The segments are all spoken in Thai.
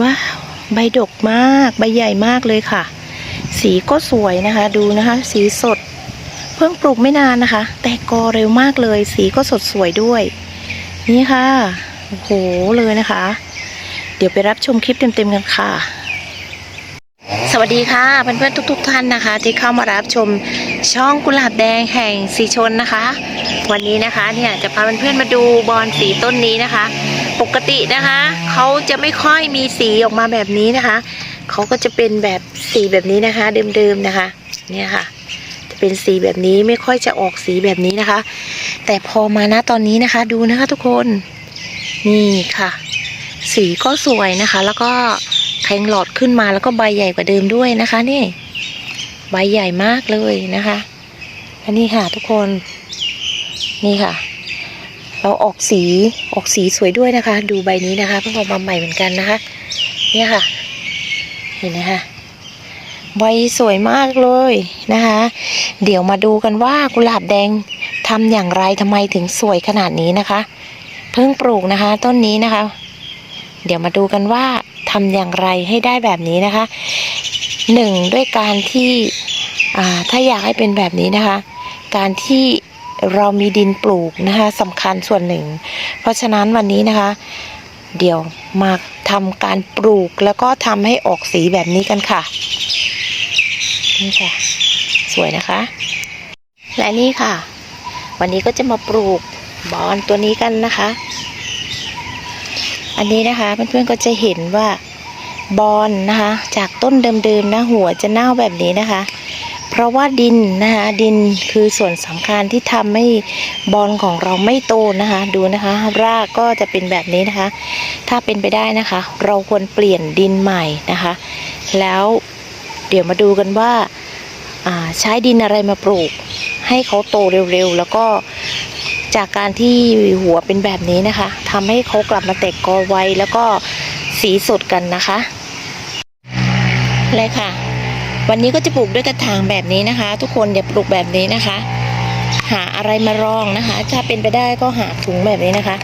ว้าว ใบดกมาก ใบใหญ่มากเลยค่ะ สีก็สวยนะคะ ดูนะคะ สีสด เพิ่งปลูกไม่นานนะคะ แต่กอเร็วมากเลย สีก็สดสวยด้วย นี่ค่ะ โอ้โห เลยนะคะ เดี๋ยวไปรับชมคลิปเต็มๆกันค่ะสวัสดีค่ะเพื่อนๆทุก ๆ ท่านนะคะ ที่เข้ามารับชมช่องกุหลาบแดงแห่งสีชนนะคะ วันนี้นะคะเนี่ยจะพาเพื่อนๆมาดูบอนสีต้นนี้นะคะ ปกตินะคะเขาจะไม่ค่อยมีสีออกมาแบบนี้นะคะเขาก็จะเป็นแบบสีแบบนี้นะคะ เดิมๆนะคะ เนี่ยค่ะ จะเป็นสีแบบนี้ไม่ค่อยจะออกสีแบบนี้นะคะ แต่พอมานะตอนนี้นะคะ ดูนะคะทุกคนนี่ค่ะ สีก็สวยนะคะ แล้วก็แทงหลอดขึ้นมาแล้วก็ใบใหญ่กว่าเดิมด้วยนะคะนี่ใบใหญ่มากเลยนะคะอันนี้ค่ะทุกคนนี่ค่ะ เราออกสีออกสีสวยด้วยนะคะ ดูใบนี้นะคะเพิ่งออกมาใหม่เหมือนกันนะคะ เนี่ยค่ะ เห็นไหมคะใบสวยมากเลยนะคะ เดี๋ยวมาดูกันว่ากุหลาบแดงทำอย่างไรทำไมถึงสวยขนาดนี้นะคะ เพิ่งปลูกนะคะ ต้นนี้นะคะ เดี๋ยวมาดูกันว่าทำอย่างไรให้ได้แบบนี้นะคะหนึ่งด้วยการที่ถ้าอยากให้เป็นแบบนี้นะคะ การที่ เรามีดินปลูกนะคะสำคัญส่วนหนึ่ง เพราะฉะนั้นวันนี้นะคะ เดี๋ยวมาทำการปลูกแล้วก็ทำให้ออกสีแบบนี้กันค่ะนี่ค่ะ สวยนะคะ และนี่ค่ะ วันนี้ก็จะมาปลูกบอนตัวนี้กันนะคะ อันนี้นะคะเพื่อนๆก็จะเห็นว่าบอนนะคะ จากต้นเดิมๆนะหัวจะเน่าแบบนี้นะคะ เพราะว่าดินนะคะดินคือส่วนสำคัญที่ทำให้บอลของเราไม่โตนะคะ ดูนะคะ รากก็จะเป็นแบบนี้นะคะ ถ้าเป็นไปได้นะคะ เราควรเปลี่ยนดินใหม่นะคะ แล้วเดี๋ยวมาดูกันว่าาใช้ดินอะไรมาปลูก ให้เขาโตเร็วๆ แล้วก็จากการที่หัวเป็นแบบนี้นะคะทำให้เขากลับมาแตกกอไวแล้วก็สีสดกันนะคะ เลยค่ะ วันนี้ก็จะปลูกด้วยกระถางแบบนี้นะคะ ทุกคนอย่าปลูกแบบนี้นะคะ หาอะไรมารองนะคะ ถ้าเป็นไปได้ก็หาถุงแบบนี้นะคะ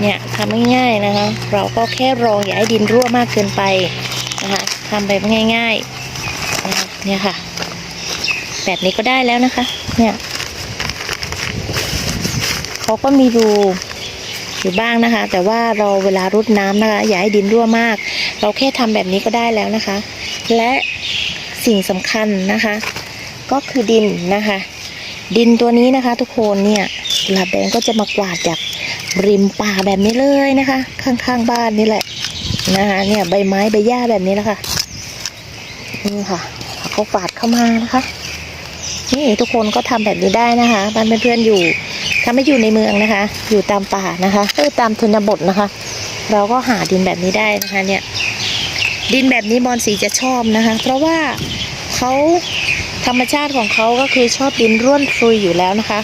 เนี่ยทำง่ายๆนะคะ เราก็แค่รองอย่าให้ดินรั่วมากเกินไปนะคะทำแบบง่ายๆนะคะเนี่ยค่ะ แบบนี้ก็ได้แล้วนะคะ เนี่ยเขาก็มีรูอยู่บ้างนะคะ แต่ว่าเราเวลารดน้ำนะคะอย่าให้ดินรั่วมาก เราแค่ทำแบบนี้ก็ได้แล้วนะคะ และ สิ่งสำคัญนะคะ ก็คือดินนะคะ ดินตัวนี้นะคะทุกคนเนี่ยหลาบแดงก็จะมากวาดจากริมป่าแบบนี้เลยนะคะ ข้างๆบ้านนี่แหละนะคะเนี่ยใบไม้ใบหญ้าแบบนี้แหละค่ะนี่ค่ะเขากวาดเข้ามานะคะ นี่ทุกคนก็ทำแบบนี้ได้นะคะบ้านเพื่อนๆอยู่ ถ้าไม่อยู่ในเมืองนะคะ อยู่ตามป่านะคะเออตามชนบทนะคะ เราก็หาดินแบบนี้ได้นะคะเนี่ย ดินแบบนี้บอลสีจะชอบนะคะ เพราะว่าเขาธรรมชาติของเขาก็คือชอบดินร่วนซุยอยู่แล้วนะคะ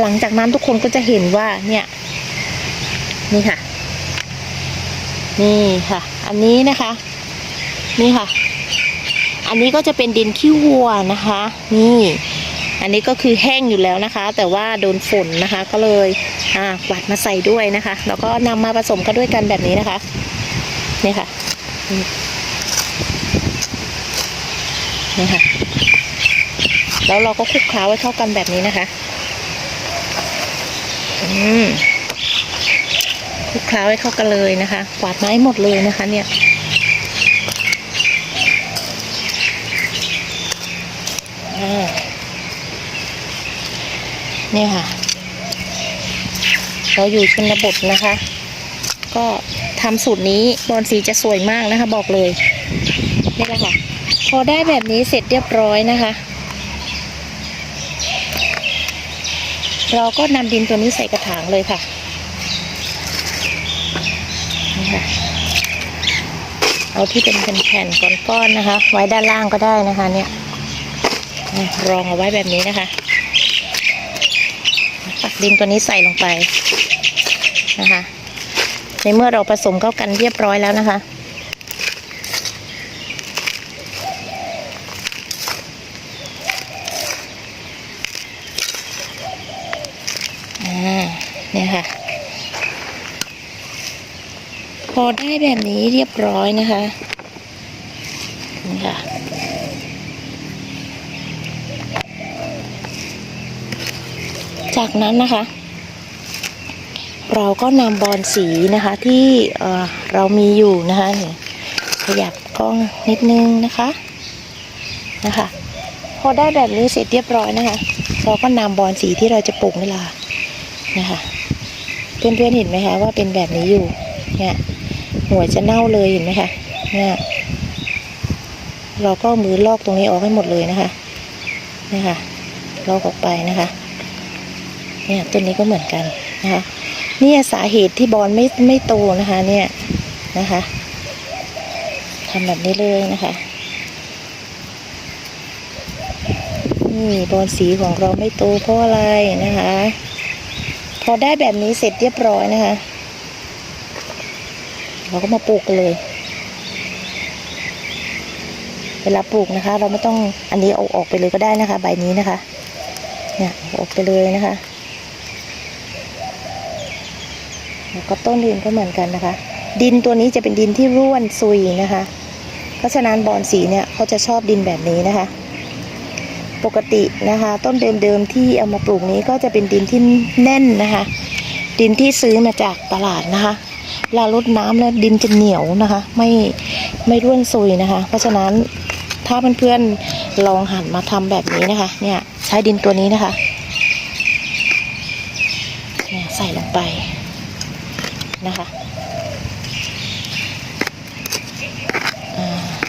หลังจากนั้นทุกคนก็จะเห็นว่าเนี่ยนี่ค่ะ นี่ค่ะ อันนี้นะคะ นี่ค่ะ อันนี้ก็จะเป็นดินขี้วัวนะคะ นี่ อันนี้ก็คือแห้งอยู่แล้วนะคะ แต่ว่าโดนฝนนะคะ ก็เลยอ่ากวาดมาใส่ด้วยนะคะ แล้วก็นำมาผสมกันด้วยกันแบบนี้นะคะ นี่ค่ะ นี่ค่ะ แล้วเราก็คลุกเคล้าไว้เข้ากันแบบนี้นะคะ อืมคลุกเคล้าให้เข้ากันเลยนะคะ กวาดไม้หมดเลยนะคะ เนี่ยอ่าเนี่ยค่ะ เราอยู่ชนบทนะคะ ก็ทำสูตรนี้บอลสีจะสวยมากนะคะ บอกเลย นี่แหละค่ะ อได้แบบนี้เสร็จเรียบร้อยนะคะ เราก็นำดินตัวนี้ใส่กระถางเลยค่ะนี่ค่ะ เอาที่เป็นแผ่นๆก้อนๆนะคะ ไว้ด้านล่างก็ได้นะคะ เนี่ยรองเอาไว้แบบนี้นะคะตักดินตัวนี้ใส่ลงไปนะคะ ในเมื่อเราผสมเข้ากันเรียบร้อยแล้วนะคะ เนี่ยค่ะ พอได้แบบนี้เรียบร้อยนะคะนี่ค่ะจากนั้นนะคะ เราก็นำบอลสีนะคะที่เอ่อเรามีอยู่นะคะขยับกล้องนิดนึงนะคะนะคะ พอได้แบบนี้เสร็จเรียบร้อยนะคะ เราก็นำบอลสีที่เราจะปลูกนี่ละ นะคะ เพื่อนๆเห็นไหมคะว่าเป็นแบบนี้อยู่ เนี่ย หัวจะเน่าเลยเห็นไหมคะ เนี่ย เราก็มือลอกตรงนี้ออกให้หมดเลยนะคะเนี่ยค่ะ ลอกออกไปนะคะ เนี่ยต้นนี้ก็เหมือนกันนะคะ เนี่ยสาเหตุที่บอลไม่ไม่โตนะคะ เนี่ยนะคะทำแบบนี้เลยนะคะนี่บอลสีของเราไม่โตเพราะอะไรนะคะ พอได้แบบนี้เสร็จเรียบร้อยนะคะ เราก็มาปลูกกันเลย เวลาปลูกนะคะ เราไม่ต้องอันนี้เอาออกไปเลยก็ได้นะคะ ใบนี้นะคะ เนี่ยเอาออกไปเลยนะคะแล้วก็ต้นอื่นก็เหมือนกันนะคะ ดินตัวนี้จะเป็นดินที่ร่วนซุยนะคะ เพราะฉะนั้นบอนสีเนี่ยเขาจะชอบดินแบบนี้นะคะ ปกตินะคะ ต้นเดิมๆที่เอามาปลูกนี้ก็จะเป็นดินที่แน่นนะคะ ดินที่ซื้อมาจากตลาดนะคะเวลารดน้ำแล้วดินจะเหนียวนะคะ ไม่ไม่ร่วนซุยนะคะ เพราะฉะนั้นถ้าเพื่อนๆลองหันมาทำแบบนี้นะคะ เนี่ยใช้ดินตัวนี้นะคะเนี่ยใส่ลงไปนะคะ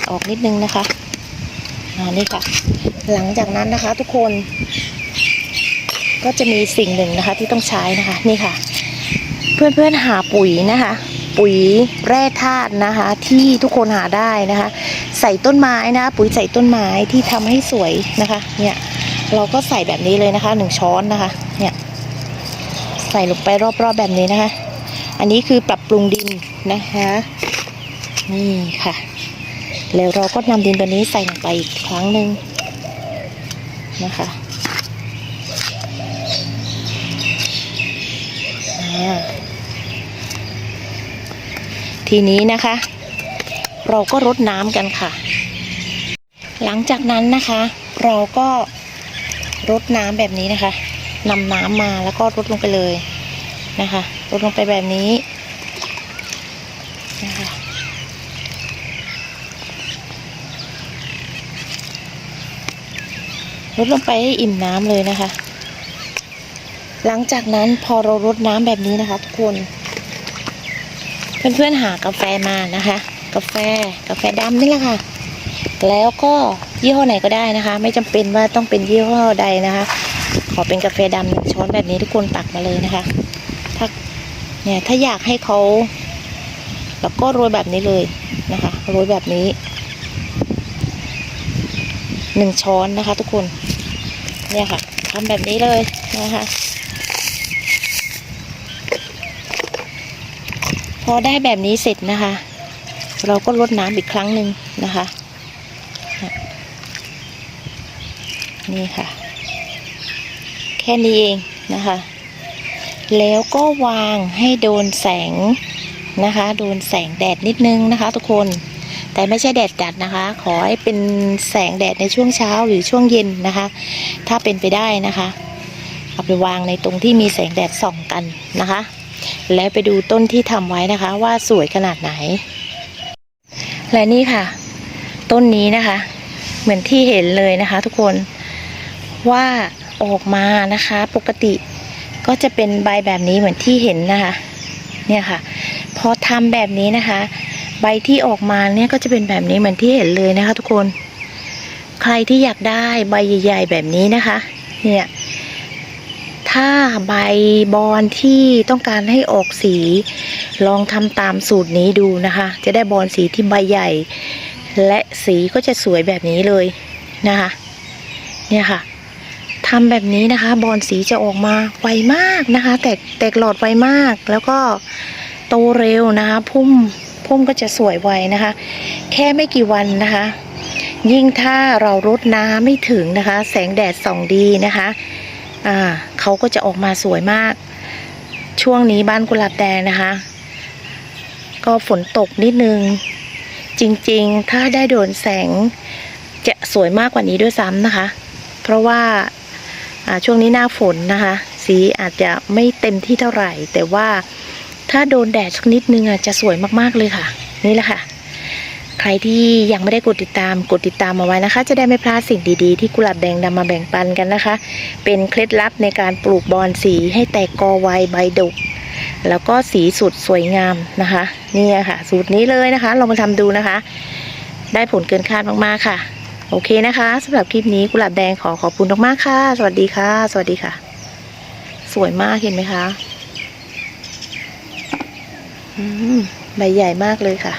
ออกนิดนึงนะคะ อ่านี่ค่ะ หลังจากนั้นนะคะทุกคนก็จะมีสิ่งหนึ่งนะคะที่ต้องใช้นะคะนี่ค่ะ เพื่อนๆหาปุ๋ยนะคะ ปุ๋ยแร่ธาตุนะคะ ที่ทุกคนหาได้นะคะ ใส่ต้นไม้นะปุ๋ยใส่ต้นไม้ที่ทำให้สวยนะคะ เนี่ยเราก็ใส่แบบนี้เลยนะคะหนึ่งช้อนนะคะ เนี่ยใส่ลงไปรอบๆแบบนี้นะคะ อันนี้คือปรับปรุงดินนะคะ นี่ค่ะ แล้วเราก็นำดินตัวนี้ใส่ลงไปอีกครั้งหนึ่งนะคะทีนี้นะคะ เราก็รดน้ำกันค่ะ หลังจากนั้นนะคะ เราก็รดน้ำแบบนี้นะคะนำน้ำมาแล้วก็รดลงไปเลยนะคะรดลงไปแบบนี้นะคะ รดลงไปให้อิ่มน้ำเลยนะคะ หลังจากนั้นพอเรารดน้ำแบบนี้นะคะทุกคนเพื่อนๆหากาแฟมานะคะ กาแฟกาแฟดำนี่แหละค่ะ แล้วก็ยี่ห้อไหนก็ได้นะคะ ไม่จำเป็นว่าต้องเป็นยี่ห้อใดนะคะ ขอเป็นกาแฟดำหนึ่งช้อนแบบนี้ทุกคนตักมาเลยนะคะถ้าเนี่ยถ้าอยากให้เขาแล้วก็โรยแบบนี้เลยนะคะโรยแบบนี้ หนึ่งช้อนนะคะ ทุกคน เนี่ยค่ะทำแบบนี้เลยนะคะ พอได้แบบนี้เสร็จนะคะ เราก็รดน้ำอีกครั้งหนึ่งนะคะ นี่ค่ะ แค่นี้เองนะคะ แล้วก็วางให้โดนแสงนะคะ โดนแสงแดดนิดนึงนะคะ ทุกคน แต่ไม่ใช่แดดจัดนะคะ ขอให้เป็นแสงแดดในช่วงเช้าหรือช่วงเย็นนะคะ ถ้าเป็นไปได้นะคะเอาไปวางในตรงที่มีแสงแดดส่องกันนะคะ แล้วไปดูต้นที่ทำไว้นะคะ ว่าสวยขนาดไหน และนี่ค่ะ ต้นนี้นะคะ เหมือนที่เห็นเลยนะคะ ทุกคนว่าออกมานะคะ ปกติก็จะเป็นใบแบบนี้เหมือนที่เห็นนะคะ เนี่ยค่ะ พอทำแบบนี้นะคะ ใบที่ออกมาเนี่ยก็จะเป็นแบบนี้เหมือนที่เห็นเลยนะคะทุกคน ใครที่อยากได้ใบใหญ่ ๆ แบบนี้นะคะ เนี่ย ถ้าใบบอนที่ต้องการให้ออกสี ลองทำตามสูตรนี้ดูนะคะ จะได้บอนสีที่ใบใหญ่ และสีก็จะสวยแบบนี้เลยนะคะ เนี่ยค่ะทำแบบนี้นะคะ บอนสีจะออกมาไวมากนะคะ แตกแตกหลอดไวมาก แล้วก็โตเร็วนะคะ พุ่ม พุ่มก็จะสวยไวนะคะ แค่ไม่กี่วันนะคะ ยิ่งถ้าเรารดน้ำไม่ถึงนะคะ แสงแดดส่องดีนะคะอ่าเขาก็จะออกมาสวยมาก ช่วงนี้บ้านกุหลาบแดงนะคะ ก็ฝนตกนิดนึง จริงๆ ถ้าได้โดนแสงจะสวยมากกว่านี้ด้วยซ้ำนะคะ เพราะว่าอ่าช่วงนี้หน้าฝนนะคะ สีอาจจะไม่เต็มที่เท่าไหร่ แต่ว่า ถ้าโดนแดดสักนิดนึงอะจะสวยมากๆเลยค่ะ นี่แหละค่ะ ใครที่ยังไม่ได้กดติดตามกดติดตามเอาไว้นะคะ จะได้ไม่พลาดสิ่งดีๆ ที่กุหลาบแดงนำมาแบ่งปันกันนะคะ เป็นเคล็ดลับในการปลูกบอนสีให้แตกกอไวใบดกแล้วก็สีสุดสวยงามนะคะนี่ค่ะ สูตรนี้เลยนะคะลองมาทำดูนะคะ ได้ผลเกินคาดมากๆค่ะ โอเคนะคะสำหรับคลิปนี้กุหลาบแดงขอขอบคุณมากๆค่ะ สวัสดีค่ะ สวัสดีค่ะ สวยมากเห็นไหมคะ ใบใหญ่มากเลยค่ะ